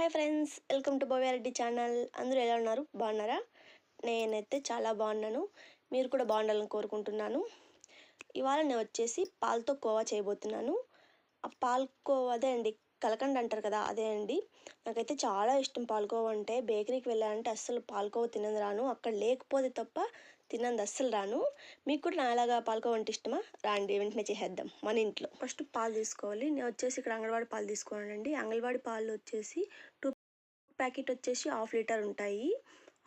Hi friends welcome to Bhavya Reddy channel. అందరూ ఎలా ఉన్నారు? బాగున్నారా? నేనైతే చాలా బాగున్నాను. మీరు కూడా బాగుండాలని కోరుకుంటున్నాను. ఇవాళ నేను వచ్చేసి పాలతో కోవా చేయబోతున్నాను. ఆ పాలకోవా అదే అండి కలకండ అంటారు కదా అదే అండి. నాకైతే చాలా ఇష్టం పాలకోవా అంటే. బేకరీకి వెళ్ళాలంటే అస్సలు పాలకోవా తినదు రాను. అక్కడ లేకపోతే తప్ప తినంది అస్సలు రాను. మీకు కూడా నాలాగా పాలకోవా అంటే ఇష్టమా? రాండి వెంటనే చేసేద్దాం. మన ఇంట్లో. ఫస్ట్ పాలు తీసుకోవాలి. నేను వచ్చేసి ఇక్కడ అంగన్వాడి పాలు తీసుకున్నానండి అంగన్వాడి పాలు వచ్చేసి టూ ప్యాకెట్ వచ్చేసి హాఫ్ లీటర్ ఉంటాయి.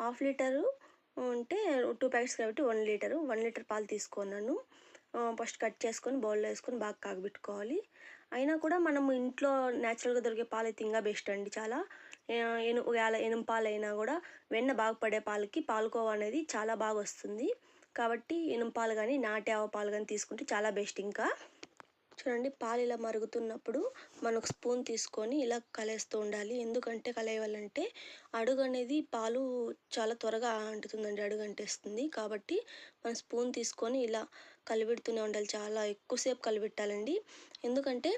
హాఫ్ లీటరు ఉంటే టూ ప్యాకెట్స్ కాబట్టి వన్ లీటరు. వన్ లీటర్ పాలు తీసుకున్నాను. ఫస్ట్ కట్ చేసుకొని బౌల్లో వేసుకొని బాగా కాగబెట్టుకోవాలి. అయినా కూడా మనం ఇంట్లో న్యాచురల్గా దొరికే పాలు అయితే ఇంకా బెస్ట్ అండి చాలా. ఎను ఒకవేళ ఎనుము పాలు అయినా కూడా వెన్న బాగా పడే పాలకి పాలకోవా అనేది చాలా బాగా వస్తుంది. కాబట్టి ఎనుము పాలు కానీ నాటి ఆవ పాలు కానీ తీసుకుంటే చాలా బెస్ట్ ఇంకా. చూడండి పాలు ఇలా మరుగుతున్నప్పుడు మనం ఒక స్పూన్ తీసుకొని ఇలా కలేస్తూ ఉండాలి. ఎందుకంటే కలేయాలంటే అడుగు అనేది పాలు చాలా త్వరగా అంటుతుందండి అడుగు అంటేస్తుంది. కాబట్టి మనం స్పూన్ తీసుకొని ఇలా కలిపెడుతూనే ఉండాలి. చాలా ఎక్కువసేపు కలిపెట్టాలండి. ఎందుకంటే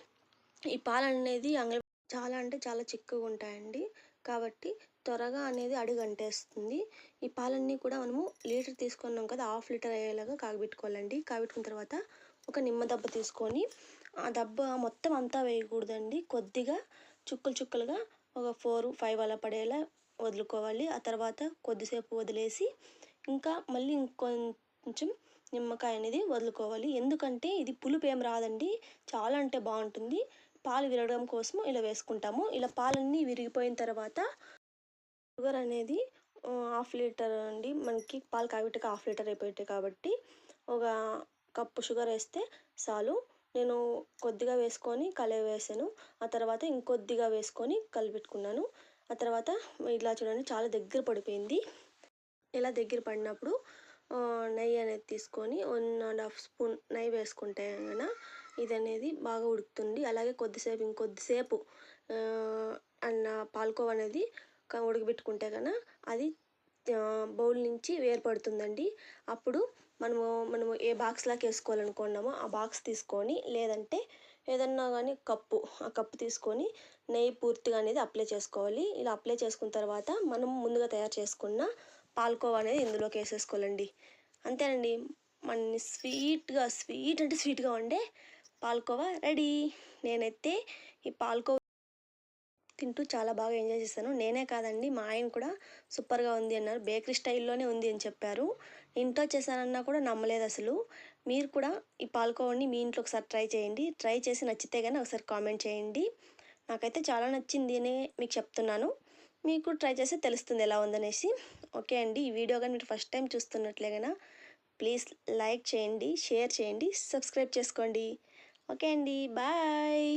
ఈ పాలు అనేది అంగ చాలా అంటే చాలా చిక్కగా ఉంటాయండి. కాబట్టి త్వరగా అనేది అడుగు అంటేస్తుంది. ఈ పాలన్నీ కూడా మనము లీటర్ తీసుకున్నాం కదా హాఫ్ లీటర్ అయ్యేలాగా కాగబెట్టుకోవాలండి. కాగబెట్టుకున్న తర్వాత ఒక నిమ్మ దెబ్బ తీసుకొని ఆ దెబ్బ మొత్తం అంతా వేయకూడదండి. కొద్దిగా చుక్కలు చుక్కలుగా ఒక ఫోర్ ఫైవ్ అలా పడేలా వదులుకోవాలి. ఆ తర్వాత కొద్దిసేపు వదిలేసి ఇంకా మళ్ళీ ఇంకొంచెం నిమ్మకాయ అనేది వదులుకోవాలి. ఎందుకంటే ఇది పులుపు ఏం రాదండి. చాలా అంటే బాగుంటుంది. పాలు విరగడం కోసం ఇలా వేసుకుంటాము. ఇలా పాలన్నీ విరిగిపోయిన తర్వాత షుగర్ అనేది హాఫ్ లీటర్ అండి. మనకి పాలు కాగబెట్టక హాఫ్ లీటర్ అయిపోయాయి కాబట్టి ఒక కప్పు షుగర్ వేస్తే చాలు. నేను కొద్దిగా వేసుకొని కలిపి వేసాను. ఆ తర్వాత ఇంకొద్దిగా వేసుకొని కలిపెట్టుకున్నాను. ఆ తర్వాత ఇలా చూడండి చాలా దగ్గర పడిపోయింది. ఇలా దగ్గర పడినప్పుడు నెయ్యి అనేది తీసుకొని వన్ అండ్ హాఫ్ స్పూన్ నెయ్యి వేసుకుంటే కనుక ఇది అనేది బాగా ఉడుకుతుంది. అలాగే కొద్దిసేపు ఇంకొద్దిసేపు అన్న పాలకోవ అనేది ఉడకబెట్టుకుంటే కనుక అది బౌల్ నుంచి వేరుపడుతుందండి. అప్పుడు మనము మనము ఏ బాక్స్లోకి వేసుకోవాలనుకున్నామో ఆ బాక్స్ తీసుకొని లేదంటే ఏదన్నా కానీ కప్పు ఆ కప్పు తీసుకొని నెయ్యి పూర్తిగా అనేది అప్లై చేసుకోవాలి. ఇలా అప్లై చేసుకున్న తర్వాత మనం ముందుగా తయారు చేసుకున్న పాలకోవా అనేది ఇందులోకి వేసేసుకోవాలండి. అంతేనండి. మన స్వీట్గా స్వీట్ అంటే స్వీట్గా ఉండే పాలకోవా రెడీ. నేనైతే ఈ పాల్కోవా తింటూ చాలా బాగా ఎంజాయ్ చేశాను. నేనే కాదండి మా ఆయన కూడా సూపర్గా ఉంది అన్నారు. బేకరీ స్టైల్లోనే ఉంది అని చెప్పారు. ఇంట్లో చేశానన్నా కూడా నమ్మలేదు అసలు. మీరు కూడా ఈ పాలకోవాని మీ ఇంట్లో ఒకసారి ట్రై చేయండి. ట్రై చేసి నచ్చితే కానీ ఒకసారి కామెంట్ చేయండి. నాకైతే చాలా నచ్చింది అని మీకు చెప్తున్నాను. మీకు ట్రై చేస్తే తెలుస్తుంది ఎలా ఉందనేసి. ఓకే అండి ఈ వీడియో కానీ మీరు ఫస్ట్ టైం చూస్తున్నట్లే కన్నా ప్లీజ్ లైక్ చేయండి షేర్ చేయండి సబ్స్క్రైబ్ చేసుకోండి. ఓకే అండి బాయ్.